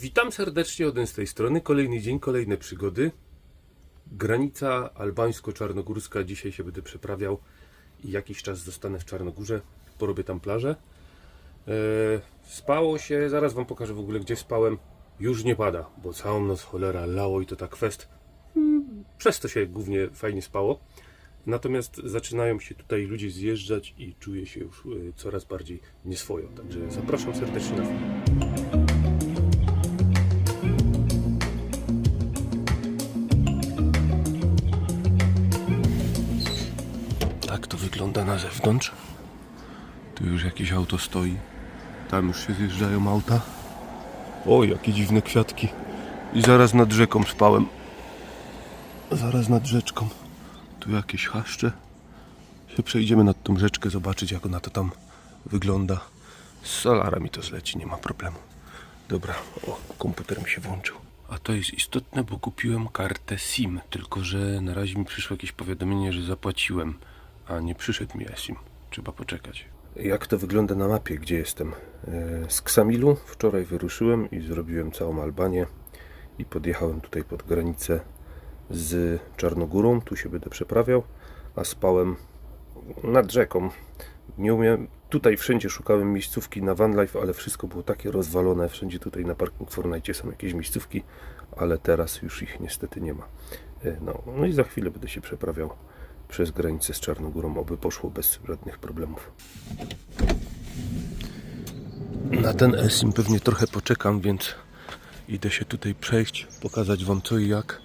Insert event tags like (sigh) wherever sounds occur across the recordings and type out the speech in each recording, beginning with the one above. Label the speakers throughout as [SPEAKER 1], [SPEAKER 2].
[SPEAKER 1] Witam serdecznie od z tej strony. Kolejny dzień, kolejne przygody. Granica albańsko-czarnogórska. Dzisiaj się będę przeprawiał i jakiś czas zostanę w Czarnogórze. Porobię tam plażę. E, spało się, zaraz Wam pokażę w ogóle gdzie spałem. Już nie pada, bo całą noc cholera lało i to tak fest. Przez to się głównie fajnie spało. Natomiast zaczynają się tutaj ludzie zjeżdżać i czuję się już e, coraz bardziej nieswojo. Także zapraszam serdecznie na film. Wygląda na zewnątrz. Tu już jakieś auto stoi. Tam już się zjeżdżają auta. O, jakie dziwne kwiatki. I zaraz nad rzeką spałem. Zaraz nad rzeczką. Tu jakieś chaszcze. Się przejdziemy nad tą rzeczkę, zobaczyć jak ona to tam wygląda. Z solara mi to zleci, nie ma problemu. Dobra, o, komputer mi się włączył. A to jest istotne, bo kupiłem kartę SIM, tylko że na razie mi przyszło jakieś powiadomienie, że zapłaciłem, a nie przyszedł mi SIM. Trzeba poczekać. Jak to wygląda na mapie, gdzie jestem? E, Z Ksamilu wczoraj wyruszyłem i zrobiłem całą Albanię i podjechałem tutaj pod granicę z Czarnogórą. Tu się będę przeprawiał, a spałem nad rzeką. Nie umiem, tutaj wszędzie szukałem miejscówki na van life, ale wszystko było takie rozwalone. Wszędzie tutaj na parking Fortnite są jakieś miejscówki, ale teraz już ich niestety nie ma. E, No, no i za chwilę będę się przeprawiał przez granicę z Czarnogórą, oby poszło bez żadnych problemów. Na ten esim pewnie trochę poczekam, więc idę się tutaj przejść, pokazać wam co i jak.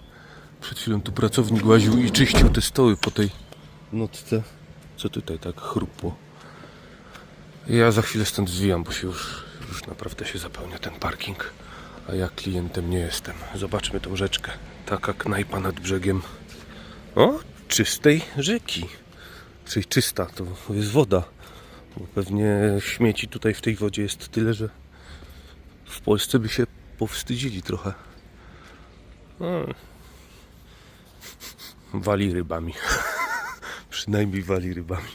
[SPEAKER 1] Przed chwilą tu pracownik łaził i czyścił te stoły po tej nocce. Co tutaj tak chrupło? Ja za chwilę stąd zwijam, bo się już, już naprawdę się zapełnia ten parking. A ja klientem nie jestem. Zobaczmy tą rzeczkę. Taka knajpa nad brzegiem. O, czystej rzeki. Czyli czysta, to jest woda. Bo pewnie śmieci tutaj w tej wodzie jest tyle, że w Polsce by się powstydzili trochę. Hmm. Wali rybami. (laughs) Przynajmniej wali rybami.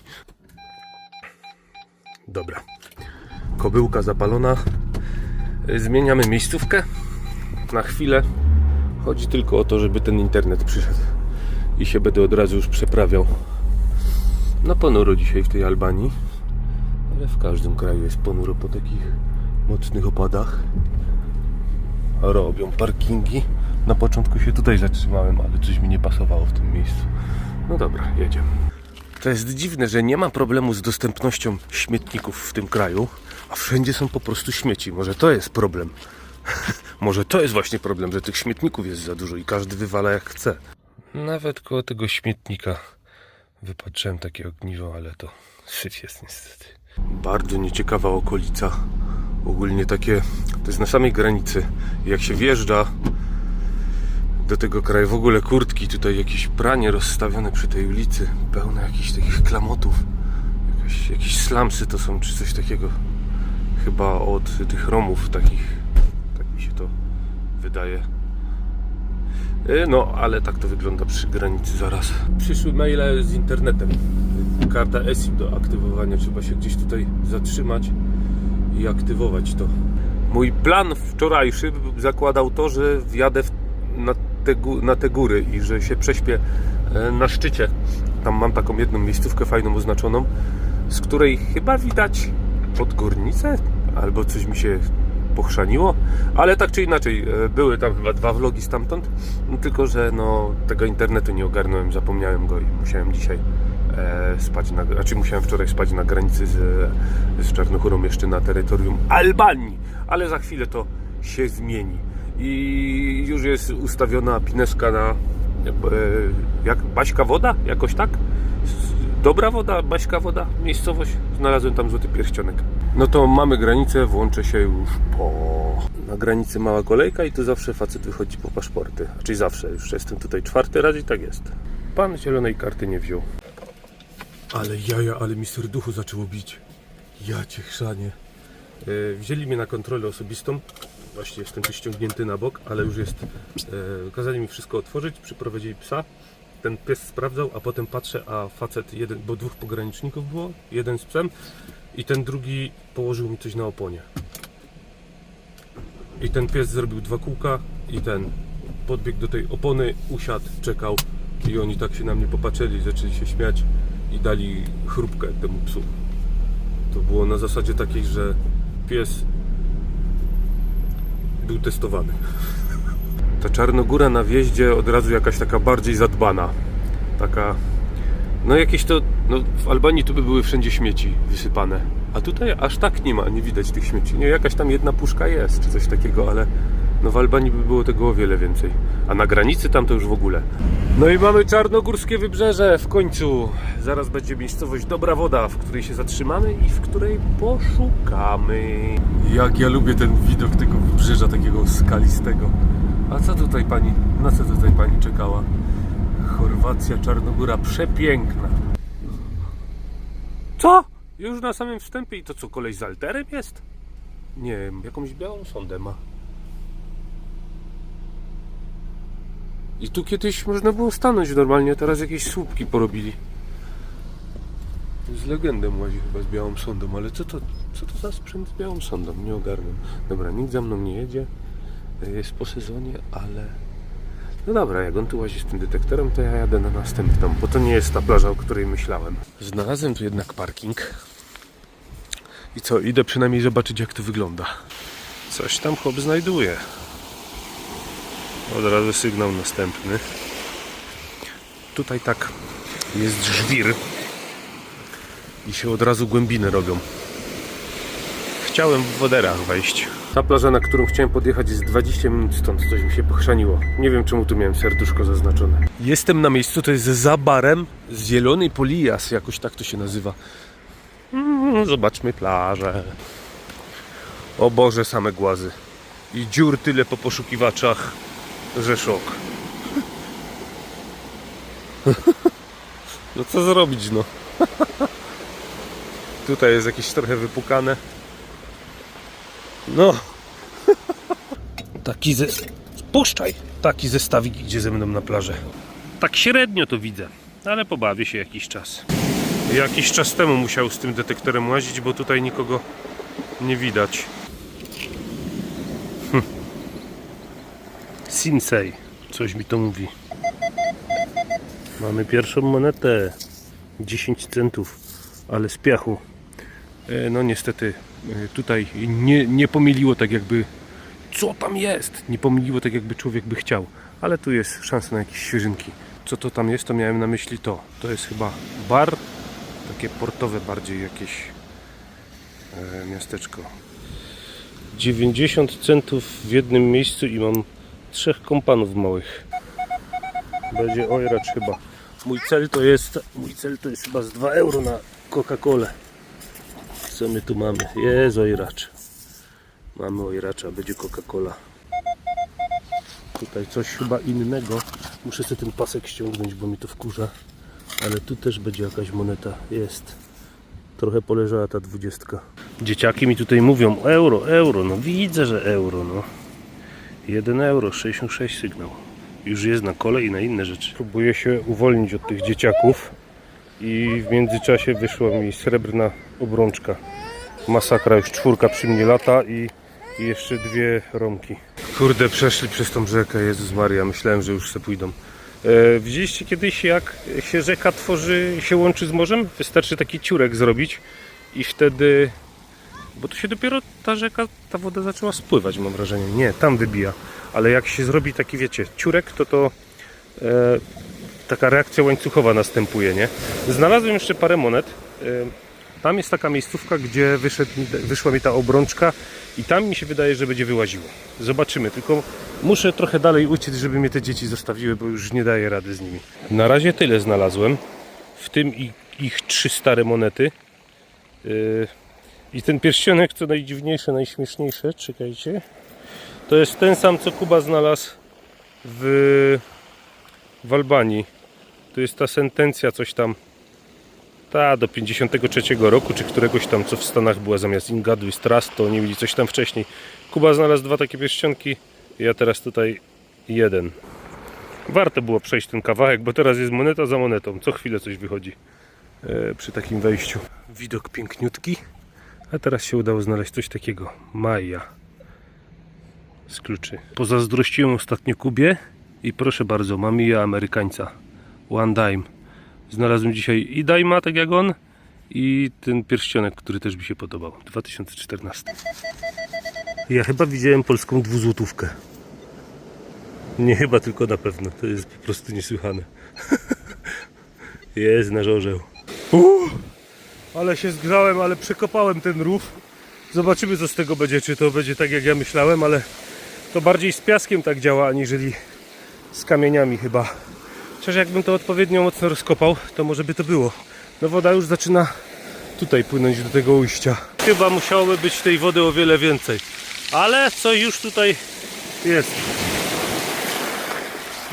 [SPEAKER 1] Dobra. Kobyłka zapalona. Zmieniamy miejscówkę na chwilę. Chodzi tylko o to, żeby ten internet przyszedł. I się będę od razu już przeprawiał. No ponuro dzisiaj w tej Albanii. Ale w każdym kraju jest ponuro po takich mocnych opadach. Robią parkingi. Na początku się tutaj zatrzymałem, ale coś mi nie pasowało w tym miejscu. No dobra, jedziemy. To jest dziwne, że nie ma problemu z dostępnością śmietników w tym kraju, a wszędzie są po prostu śmieci. Może to jest problem. (laughs) Może to jest właśnie problem, że tych śmietników jest za dużo i każdy wywala jak chce. Nawet koło tego śmietnika wypatrzyłem takie ogniwo, ale to syf jest niestety. Bardzo nieciekawa okolica. Ogólnie takie, to jest na samej granicy. Jak się wjeżdża do tego kraju, w ogóle kurtki, tutaj jakieś pranie rozstawione przy tej ulicy, pełne jakichś takich klamotów. Jakieś, jakieś slamsy to są, czy coś takiego. Chyba od tych Romów takich, tak mi się to wydaje. E, No, ale tak to wygląda przy granicy zaraz. Przyszły maile z internetem. Karta eSIM do aktywowania. Trzeba się gdzieś tutaj zatrzymać i aktywować to. Mój plan wczorajszy zakładał to, że wjadę na, te, na te góry i że się prześpię e, na szczycie. Tam mam taką jedną miejscówkę fajną oznaczoną, z której chyba widać podgórnicę albo coś mi się pochrzaniło, ale tak czy inaczej e, były tam chyba dwa vlogi stamtąd, tylko że no, tego internetu nie ogarnąłem, zapomniałem go i musiałem dzisiaj e, spać na, znaczy musiałem wczoraj spać na granicy z, z Czarnochórą jeszcze na terytorium Albanii, ale za chwilę to się zmieni i już jest ustawiona pineska na e, jak Baśka Woda, jakoś tak? Dobra woda, Baśka woda, miejscowość. Znalazłem tam złoty pierścionek. No to mamy granicę, włączę się już po... Na granicy mała kolejka i tu zawsze facet wychodzi po paszporty. Czyli zawsze, już jestem tutaj czwarty raz i tak jest. Pan zielonej karty nie wziął. Ale jaja, ale mi serducho zaczęło bić. Ja cię chrzanie. E, Wzięli mnie na kontrolę osobistą. Właśnie jestem tu ściągnięty na bok, ale już jest. E, kazali mi wszystko otworzyć, przyprowadzili psa. Ten pies sprawdzał, a potem patrzę, a facet, jeden, bo dwóch pograniczników było, jeden z psem i ten drugi położył mi coś na oponie. I ten pies zrobił dwa kółka i ten podbiegł do tej opony, usiadł, czekał i oni tak się na mnie popatrzyli, zaczęli się śmiać i dali chrupkę temu psu. To było na zasadzie takiej, że pies był testowany. Ta Czarnogóra na wjeździe od razu jakaś taka bardziej zadbana. Taka. No jakieś to. No w Albanii tu by były wszędzie śmieci wysypane. A tutaj aż tak nie ma, nie widać tych śmieci. Nie, jakaś tam jedna puszka jest, czy coś takiego, ale no w Albanii by było tego o wiele więcej. A na granicy tam to już w ogóle. No i mamy czarnogórskie wybrzeże w końcu. Zaraz będzie miejscowość Dobra Woda, w której się zatrzymamy i w której poszukamy. Jak ja lubię ten widok tego wybrzeża takiego skalistego. A co tutaj pani, na co tutaj pani czekała? Chorwacja, Czarnogóra, przepiękna. Co? Już na samym wstępie i to co, kolej z alterem jest? Nie wiem, jakąś białą sondę ma. I tu kiedyś można było stanąć normalnie, teraz jakieś słupki porobili. Z legendem łazi chyba z białą sondą, ale co to, co to za sprzęt z białą sondą? Nie ogarnę. Dobra, nikt za mną nie jedzie. Jest po sezonie, ale... No dobra, jak on tu łazi z tym detektorem, to ja jadę na następną, bo to nie jest ta plaża, o której myślałem. Znalazłem tu jednak parking. I co, idę przynajmniej zobaczyć jak to wygląda. Coś tam chłop znajduje. Od razu sygnał następny. Tutaj tak jest żwir. I się od razu głębiny robią. Chciałem w woderach wejść. Ta plaża, na którą chciałem podjechać jest 20 minut stąd. Coś mi się pochrzaniło. Nie wiem czemu tu miałem serduszko zaznaczone. Jestem na miejscu, to jest za barem Zielony Polijas, jakoś tak to się nazywa. Mm, zobaczmy plażę. O Boże, same głazy. I dziur tyle po poszukiwaczach, że szok. (laughs) No co zrobić, no. (laughs) Tutaj jest jakieś trochę wypukane. No. Taki ze... Puszczaj! Taki zestawik idzie ze mną na plażę. Tak średnio to widzę, ale pobawię się jakiś czas. Jakiś czas temu musiał z tym detektorem łazić, bo tutaj nikogo nie widać. Hm. Sinsei, coś mi to mówi. Mamy pierwszą monetę. 10 centów, ale z piachu. E, No niestety tutaj nie, nie pomyliło tak jakby co tam jest. Nie pomyliło tak jakby człowiek by chciał. Ale tu jest szansa na jakieś świeżynki. Co to tam jest, to miałem na myśli to. To jest chyba bar, takie portowe bardziej jakieś e, miasteczko. 90 centów w jednym miejscu i mam trzech kompanów małych. Będzie ojracz chyba. Mój cel to jest mój cel to jest chyba z 2 euro na Coca-Colę. Co my tu mamy? Jest ojracz. Mamy ojracza, będzie Coca-Cola. Tutaj coś chyba innego. Muszę sobie ten pasek ściągnąć, bo mi to wkurza. Ale tu też będzie jakaś moneta. Jest. Trochę poleżała ta dwudziestka. Dzieciaki mi tutaj mówią euro, euro. No widzę, że euro. No. 1 euro, 66 sygnał. Już jest na kole i na inne rzeczy. Próbuję się uwolnić od tych dzieciaków i w międzyczasie wyszła mi srebrna obrączka. Masakra, już czwórka przy mnie lata i, i jeszcze dwie romki. Kurde, przeszli przez tą rzekę, Jezus Maria, myślałem, że już se pójdą. E, widzieliście kiedyś jak się rzeka tworzy, się łączy z morzem? Wystarczy taki ciurek zrobić i wtedy bo tu się dopiero ta rzeka, ta woda zaczęła spływać, mam wrażenie. Nie, tam wybija. Ale jak się zrobi taki, wiecie, ciurek, to to e, taka reakcja łańcuchowa następuje, nie? Znalazłem jeszcze parę monet. E, tam jest taka miejscówka, gdzie wyszła mi ta obrączka i tam mi się wydaje, że będzie wyłaziło. Zobaczymy, tylko muszę trochę dalej uciec, żeby mnie te dzieci zostawiły, bo już nie daję rady z nimi. Na razie tyle znalazłem. W tym ich trzy stare monety. Yy, i ten pierścionek, co najdziwniejsze, najśmieszniejsze, czekajcie, to jest ten sam, co Kuba znalazł w, w Albanii. To jest ta sentencja, coś tam, ta do 53 roku, czy któregoś tam, co w Stanach była zamiast Ingadui Trust, to oni mieli coś tam wcześniej. Kuba znalazł dwa takie pierścionki, ja teraz tutaj jeden. Warto było przejść ten kawałek, bo teraz jest moneta za monetą, co chwilę coś wychodzi e, przy takim wejściu. Widok piękniutki. A teraz się udało znaleźć coś takiego. Maja. z kluczy. Pozazdrościłem ostatnio Kubie i proszę bardzo, mam ja Amerykańca. One Dime. Znalazłem dzisiaj i Daima, tak jak on, i ten pierścionek, który też mi się podobał. 2014. Ja chyba widziałem polską dwuzłotówkę. Nie chyba, tylko na pewno. To jest po prostu niesłychane. (laughs) jest nasz orzeł. Uuu, ale się zgrzałem, ale przekopałem ten rów. Zobaczymy co z tego będzie, czy to będzie tak jak ja myślałem, ale to bardziej z piaskiem tak działa, aniżeli z kamieniami chyba. Chociaż jakbym to odpowiednio mocno rozkopał, to może by to było. No woda już zaczyna tutaj płynąć do tego ujścia. Chyba musiałoby być tej wody o wiele więcej. Ale co już tutaj jest.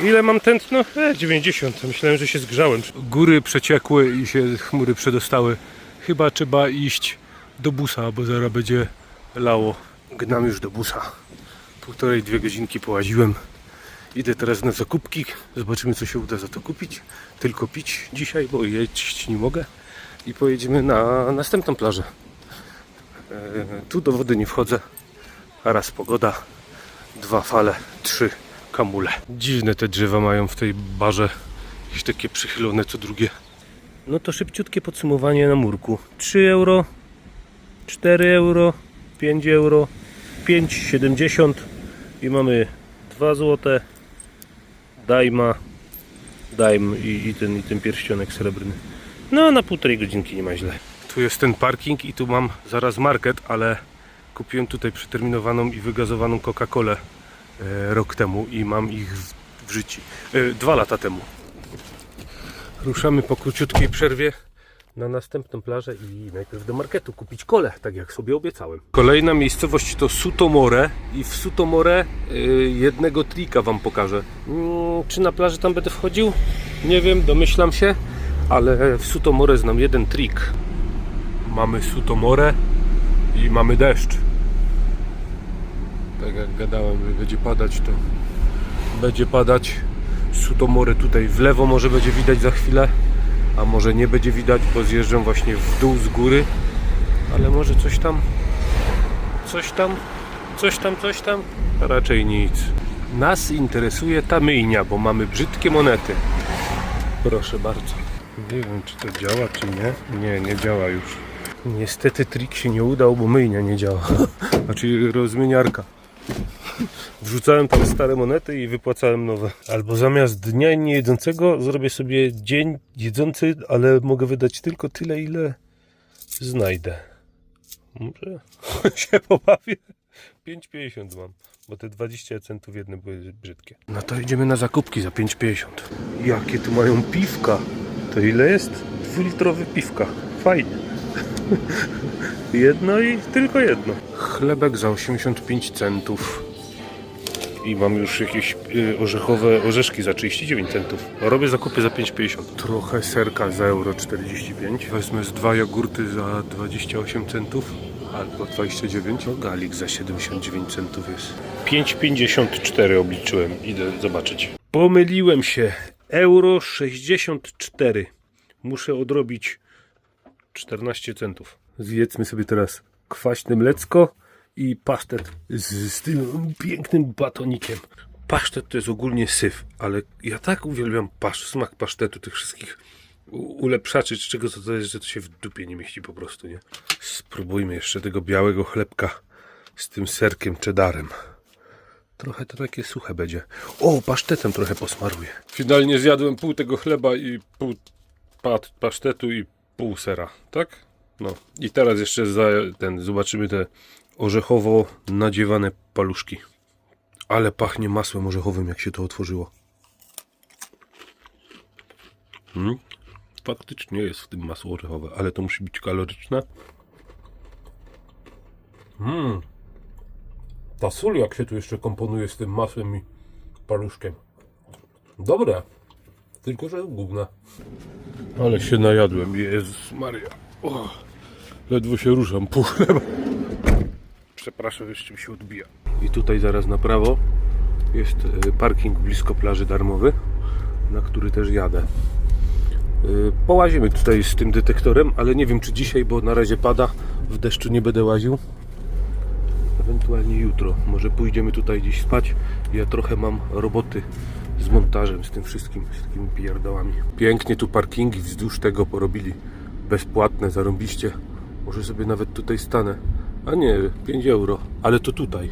[SPEAKER 1] Ile mam tętno? E, 90. Myślałem, że się zgrzałem. Góry przeciekły i się chmury przedostały. Chyba trzeba iść do busa, bo zaraz będzie lało. Gnam już do busa. Półtorej, dwie godzinki połaziłem. Idę teraz na zakupki. Zobaczymy, co się uda za to kupić. Tylko pić dzisiaj, bo jeść nie mogę. I pojedziemy na następną plażę. E, tu do wody nie wchodzę. Raz pogoda, dwa fale, trzy kamule. Dziwne te drzewa mają w tej barze. Jakieś takie przychylone co drugie. No to szybciutkie podsumowanie na murku. 3 euro, 4 euro, 5 euro, 5,70 i mamy 2 złote, dajma, dajm i, i, ten, i ten pierścionek srebrny. No na półtorej godzinki nie ma źle. Tu jest ten parking i tu mam zaraz market, ale kupiłem tutaj przeterminowaną i wygazowaną Coca-Colę e, rok temu i mam ich w, w życiu. E, dwa lata temu. Ruszamy po króciutkiej przerwie na następną plażę i najpierw do marketu kupić kole, tak jak sobie obiecałem. Kolejna miejscowość to Sutomore i w Sutomore y, jednego trika Wam pokażę. Mm, czy na plaży tam będę wchodził? Nie wiem, domyślam się, ale w Sutomore znam jeden trik. Mamy Sutomore i mamy deszcz. Tak jak gadałem, że będzie padać, to będzie padać. Sutomore tutaj w lewo może będzie widać za chwilę, a może nie będzie widać, bo zjeżdżam właśnie w dół z góry, ale może coś tam, coś tam, coś tam, coś tam, raczej nic. Nas interesuje ta myjnia, bo mamy brzydkie monety. Proszę bardzo. Nie wiem, czy to działa, czy nie. Nie, nie działa już. Niestety trik się nie udał, bo myjnia nie działa. (laughs) Znaczy rozmieniarka. Wrzucałem tam stare monety i wypłacałem nowe. Albo zamiast dnia niejedzącego zrobię sobie dzień jedzący, ale mogę wydać tylko tyle, ile znajdę. Może (laughs) się pobawię. 5,50 mam, bo te 20 centów jedne były brzydkie. No to idziemy na zakupki za 5,50. Jakie tu mają piwka? To ile jest? Dwulitrowe piwka. Fajnie. (laughs) Jedno i tylko jedno. Chlebek za 85 centów. I mam już jakieś y, orzechowe orzeszki za 39 centów. Robię zakupy za 5,50. Trochę serka za euro 45. Wezmę z dwa jogurty za 28 centów. Albo 29. No galik za 79 centów jest. 5,54 obliczyłem. Idę zobaczyć. Pomyliłem się. Euro 64. Muszę odrobić 14 centów. Zjedzmy sobie teraz kwaśne mlecko i pasztet z, z tym pięknym batonikiem. Pasztet to jest ogólnie syf, ale ja tak uwielbiam pasz, smak pasztetu, tych wszystkich ulepszaczy, czy czego to, jest, że to się w dupie nie mieści po prostu, nie? Spróbujmy jeszcze tego białego chlebka z tym serkiem cheddarem. Trochę to takie suche będzie. O, pasztetem trochę posmaruję. Finalnie zjadłem pół tego chleba i pół pasztetu i pół sera, tak? No i teraz jeszcze za ten zobaczymy te orzechowo nadziewane paluszki. Ale pachnie masłem orzechowym, jak się to otworzyło. Hmm? Faktycznie jest w tym masło orzechowe, ale to musi być kaloryczne. Hmm. Ta sól jak się tu jeszcze komponuje z tym masłem i paluszkiem. Dobre. Tylko, że gówna. Ale się najadłem, Jezus Maria. Ledwo się ruszam, chleba. Przepraszam, jeszcze mi się odbija. I tutaj zaraz na prawo jest e, parking blisko plaży darmowy, na który też jadę. E, Połazimy tutaj z tym detektorem, ale nie wiem czy dzisiaj, bo na razie pada. W deszczu nie będę łaził. ewentualnie jutro. Może pójdziemy tutaj gdzieś spać. Ja trochę mam roboty z montażem, z tym wszystkim, z takimi pierdałami. Pięknie tu parkingi wzdłuż tego porobili. Bezpłatne, zarąbiście. Może sobie nawet tutaj stanę. A nie, 5 euro. Ale to tutaj.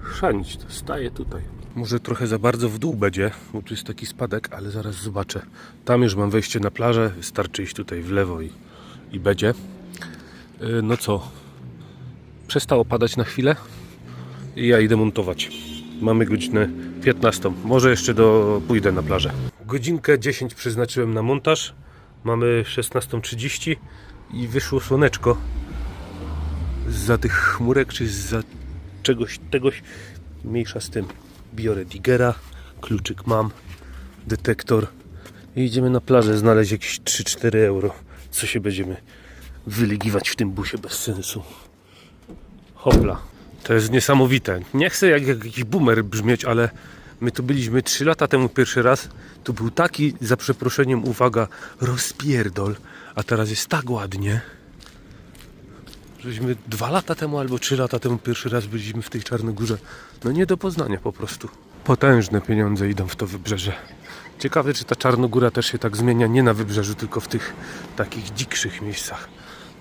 [SPEAKER 1] Chrzanić to, staję tutaj. Może trochę za bardzo w dół będzie, bo tu jest taki spadek, ale zaraz zobaczę. Tam już mam wejście na plażę, wystarczy iść tutaj w lewo i, i będzie. Yy, No co, przestało padać na chwilę i ja idę montować. Mamy godzinę 15. Może jeszcze do, pójdę na plażę. Godzinkę 10 przeznaczyłem na montaż. Mamy 16.30 i wyszło słoneczko. Za tych chmurek czy za czegoś, tegoś mniejsza z tym. Biorę digera, kluczyk mam, detektor i idziemy na plażę znaleźć jakieś 3-4 euro. Co się będziemy wyligiwać w tym busie bez sensu. Hopla. To jest niesamowite. Nie chcę jak, jak jakiś boomer brzmieć, ale my tu byliśmy 3 lata temu pierwszy raz. Tu był taki, za przeproszeniem, uwaga, rozpierdol. A teraz jest tak ładnie. Żeśmy dwa lata temu albo trzy lata temu pierwszy raz byliśmy w tej Czarnogórze. No nie do poznania po prostu. Potężne pieniądze idą w to wybrzeże. Ciekawe, czy ta Czarnogóra też się tak zmienia, nie na wybrzeżu, tylko w tych takich dzikszych miejscach.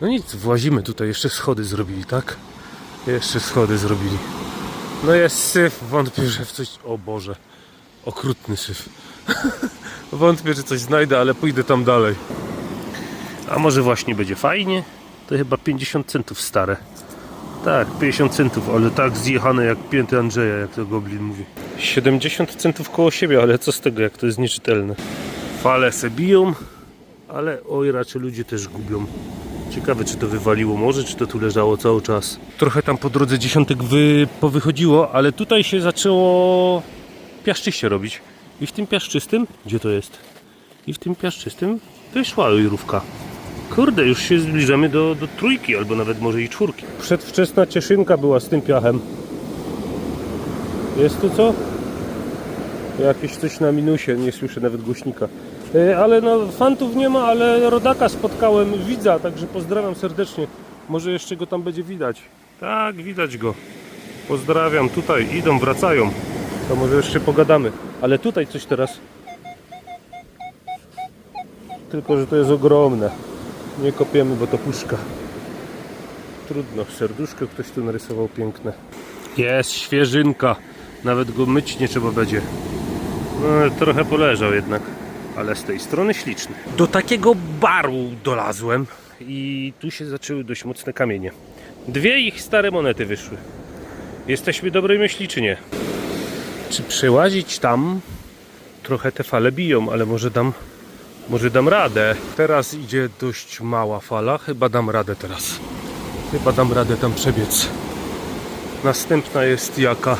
[SPEAKER 1] No nic, włazimy tutaj, jeszcze schody zrobili, tak? Jeszcze schody zrobili. No jest syf, wątpię, że w coś... O Boże, okrutny syf. (laughs) wątpię, że coś znajdę, ale pójdę tam dalej. A może właśnie będzie fajnie? To chyba 50 centów stare. Tak, 50 centów, ale tak zjechane jak pięty Andrzeja, jak to Goblin mówi. 70 centów koło siebie, ale co z tego, jak to jest nieczytelne. Fale se biją, ale oj, raczej ludzie też gubią. Ciekawe, czy to wywaliło morze, czy to tu leżało cały czas. Trochę tam po drodze dziesiątek wy, powychodziło, ale tutaj się zaczęło piaszczyście robić. I w tym piaszczystym, gdzie to jest? I w tym piaszczystym wyszła jurówka. Kurde, już się zbliżamy do, do trójki, albo nawet może i czwórki. Przedwczesna cieszynka była z tym piachem. Jest tu co? Jakieś coś na minusie, nie słyszę nawet głośnika. E, Ale no, fantów nie ma, ale rodaka spotkałem, widza, także pozdrawiam serdecznie. Może jeszcze go tam będzie widać. Tak, widać go. Pozdrawiam, tutaj idą, wracają. To może jeszcze pogadamy. Ale tutaj coś teraz. Tylko, że to jest ogromne. Nie kopiemy, bo to puszka. Trudno, serduszko ktoś tu narysował piękne. Jest świeżynka. Nawet go myć nie trzeba będzie. No, trochę poleżał jednak, ale z tej strony śliczny. Do takiego baru dolazłem i tu się zaczęły dość mocne kamienie. Dwie ich stare monety wyszły. Jesteśmy dobrej myśli, czy nie? Czy przełazić tam? Trochę te fale biją, ale może dam, może dam radę. Teraz idzie dość mała fala, chyba dam radę teraz. Chyba dam radę tam przebiec. Następna jest jaka?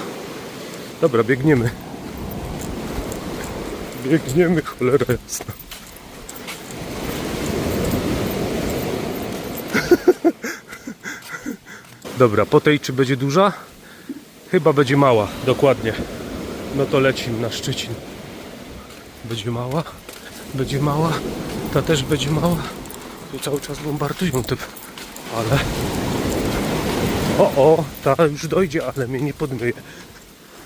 [SPEAKER 1] Dobra, biegniemy. Biegniemy, cholera jasna. (laughs) Dobra, po tej czy będzie duża? Chyba będzie mała, dokładnie. No to lecimy na Szczecin. Będzie mała, będzie mała, ta też będzie mała. Tu cały czas bombardują typ, ale... O, o, ta już dojdzie, ale mnie nie podmyje.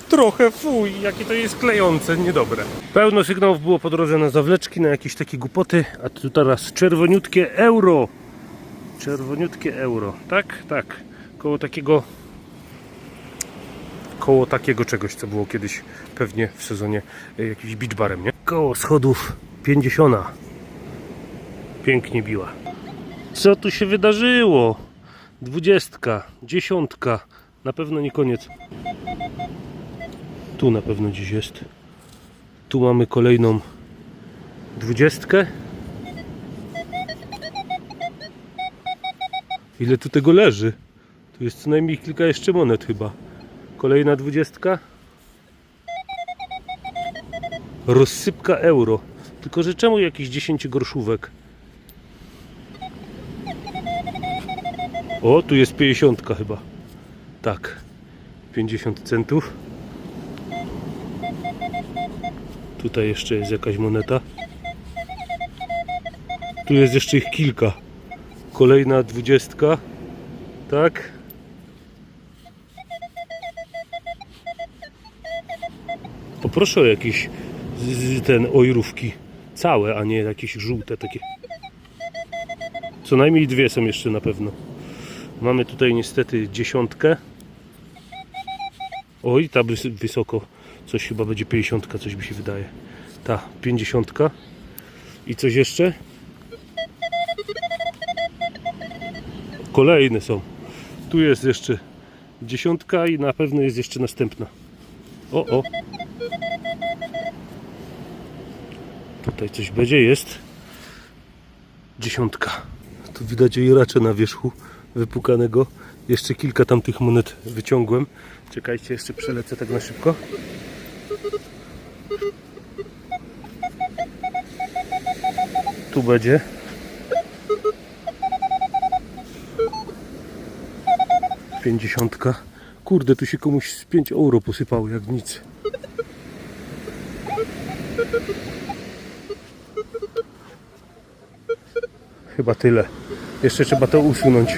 [SPEAKER 1] Trochę fuj, jakie to jest klejące, niedobre. Pełno sygnałów było po drodze na zawleczki, na jakieś takie głupoty, a tu teraz czerwoniutkie euro. Czerwoniutkie euro, tak? Tak. Koło takiego koło takiego czegoś, co było kiedyś pewnie w sezonie e, jakimś beach barem, nie? Koło schodów 50. Pięknie biła. Co tu się wydarzyło? Dwudziestka, dziesiątka. Na pewno nie koniec. Tu na pewno gdzieś jest. Tu mamy kolejną dwudziestkę. Ile tu tego leży? Tu jest co najmniej kilka jeszcze monet chyba. Kolejna dwudziestka. Rozsypka euro. Tylko, że czemu jakieś 10 groszówek? O, tu jest 50 chyba. Tak. 50 centów. Tutaj jeszcze jest jakaś moneta. Tu jest jeszcze ich kilka. Kolejna dwudziestka. Tak. Poproszę o jakieś ten ojrówki. Całe, a nie jakieś żółte takie. Co najmniej dwie są jeszcze na pewno. Mamy tutaj niestety dziesiątkę. Oj, ta wys- wysoko. Coś chyba będzie 50, coś mi się wydaje. Ta 50. I coś jeszcze? Kolejne są. Tu jest jeszcze dziesiątka i na pewno jest jeszcze następna. O, o. Tutaj coś będzie, jest. Dziesiątka. Tu widać ojracze na wierzchu wypukanego. Jeszcze kilka tamtych monet wyciągłem. Czekajcie, jeszcze przelecę tak na szybko. Tu będzie. Pięćdziesiątka. Kurde, tu się komuś z 5 euro posypało jak nic. Chyba tyle. Jeszcze trzeba to usunąć.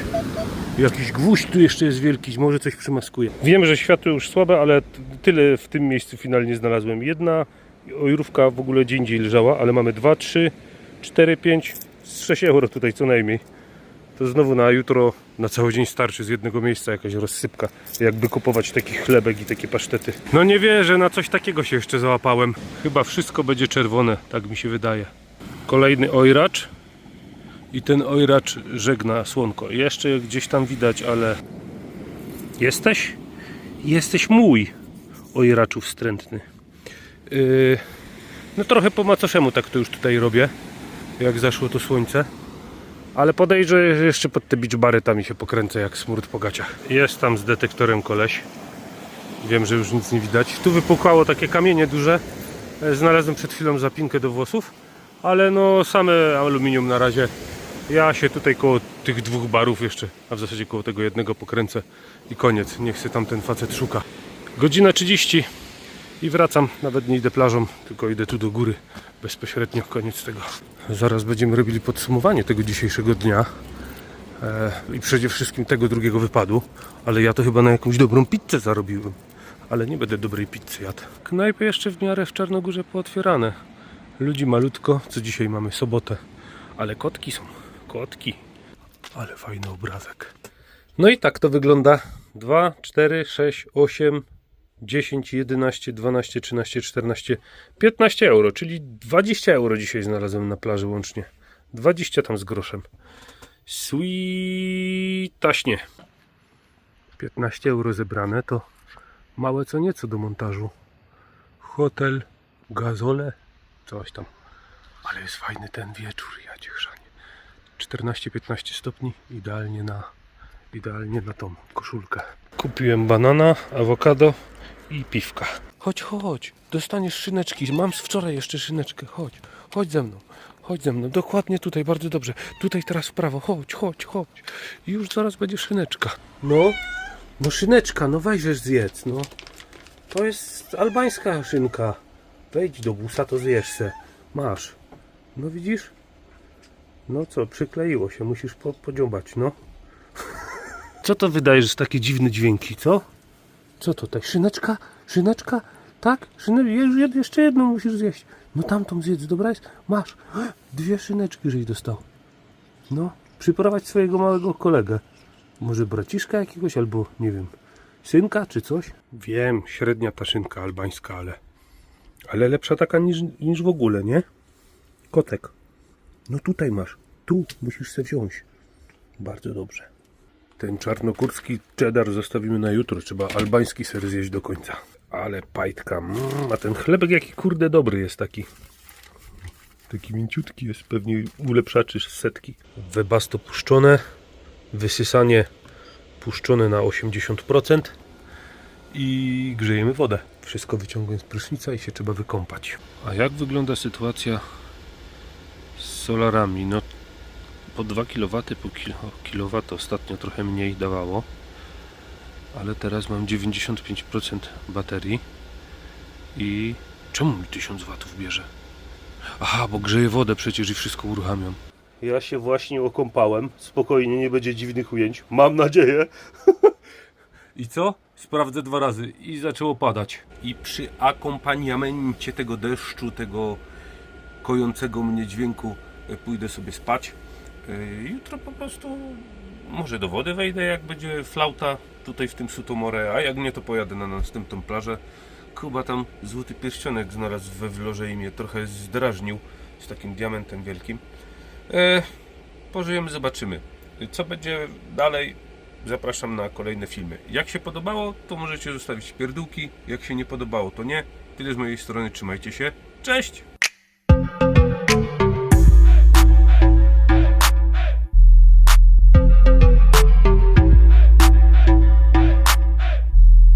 [SPEAKER 1] Jakiś gwóźdź tu jeszcze jest wielki, może coś przymaskuje. Wiem, że światło już słabe, ale tyle w tym miejscu finalnie znalazłem. Jedna ojrówka w ogóle gdzie indziej leżała, ale mamy 2, 3, 4, 5, 6 euro tutaj co najmniej. To znowu na jutro na cały dzień starczy z jednego miejsca jakaś rozsypka. Jakby kupować taki chlebek i takie pasztety. No nie wierzę, na coś takiego się jeszcze załapałem. Chyba wszystko będzie czerwone, tak mi się wydaje. Kolejny ojracz. I ten ojracz żegna słonko. Jeszcze gdzieś tam widać, ale... Jesteś? Jesteś mój, ojraczu wstrętny. Yy... No trochę po macoszemu tak to już tutaj robię. Jak zaszło to słońce. Ale podejrzę że jeszcze pod te beach bary tam i się pokręcę jak smród po gaciach. Jest tam z detektorem koleś. Wiem, że już nic nie widać. Tu wypukało takie kamienie duże. Znalazłem przed chwilą zapinkę do włosów. Ale no same aluminium na razie. Ja się tutaj koło tych dwóch barów jeszcze, a w zasadzie koło tego jednego pokręcę i koniec. Niech się tam ten facet szuka. Godzina 30 i wracam. Nawet nie idę plażą, tylko idę tu do góry. Bezpośrednio koniec tego. Zaraz będziemy robili podsumowanie tego dzisiejszego dnia. E, I przede wszystkim tego drugiego wypadu. Ale ja to chyba na jakąś dobrą pizzę zarobiłem. Ale nie będę dobrej pizzy jadł. Knajpy jeszcze w miarę w Czarnogórze pootwierane. Ludzi malutko, co dzisiaj mamy sobotę. Ale kotki są. Kotki. Ale fajny obrazek. No i tak to wygląda. 2, 4, 6, 8, 10, 11, 12, 13, 14, 15 euro, czyli 20 euro dzisiaj znalazłem na plaży łącznie. 20 tam z groszem. Sweetaśnie. 15 euro zebrane to małe co nieco do montażu. Hotel, gazole, coś tam. Ale jest fajny ten wieczór, ja cię chrzanie. 14-15 stopni, idealnie na, idealnie na tą koszulkę. Kupiłem banana, awokado i piwka. Chodź, chodź, dostaniesz szyneczki. Mam z wczoraj jeszcze szyneczkę. Chodź, chodź ze mną. Chodź ze mną, dokładnie tutaj, bardzo dobrze. Tutaj teraz w prawo, chodź, chodź, chodź. I już zaraz będzie szyneczka. No, no szyneczka, no weźesz zjedz, no. To jest albańska szynka. Wejdź do busa, to zjesz se. Masz. No widzisz? No co, przykleiło się, musisz po, podziobać, no. Co to wydajesz takie dziwne dźwięki, co? Co to, tak? Szyneczka? Szyneczka? Tak? Szynę... je- Jeszcze jedną musisz zjeść. No tamtą zjedz, dobra jest? Masz. (gasps) Dwie szyneczki, żeś dostał. No, przyprowadź swojego małego kolegę. Może braciszka jakiegoś, albo nie wiem, synka czy coś? Wiem, średnia ta szynka albańska, ale... Ale lepsza taka niż, niż w ogóle, nie? Kotek. No tutaj masz. Tu musisz se wziąć. Bardzo dobrze. Ten czarnogórski cheddar zostawimy na jutro. Trzeba albański ser zjeść do końca. Ale pajtka. Mm, a ten chlebek jaki kurde dobry jest taki. Taki mięciutki jest. Pewnie ulepszaczy setki. Webasto puszczone. Wysysanie puszczone na 80%. I grzejemy wodę. Wszystko wyciągłem z prysznica i się trzeba wykąpać. A jak wygląda sytuacja solarami? No po 2 kW po kilo, kW ostatnio trochę mniej dawało, ale teraz mam 95% baterii i czemu mi 1000 W bierze? Aha, bo grzeje wodę przecież i wszystko uruchamiam. Ja się właśnie okąpałem. Spokojnie, nie będzie dziwnych ujęć. Mam nadzieję. I co? Sprawdzę dwa razy i zaczęło padać. I przy akompaniamencie tego deszczu, tego kojącego mnie dźwięku pójdę sobie spać. E, Jutro po prostu może do wody wejdę, jak będzie flauta tutaj w tym Sutomore, a jak nie, to pojadę na następną plażę. Kuba tam złoty pierścionek znalazł we wlorze i mnie trochę zdrażnił z takim diamentem wielkim. E, pożyjemy, zobaczymy. Co będzie dalej, zapraszam na kolejne filmy. Jak się podobało, to możecie zostawić pierdółki. Jak się nie podobało, to nie. Tyle z mojej strony, trzymajcie się. Cześć!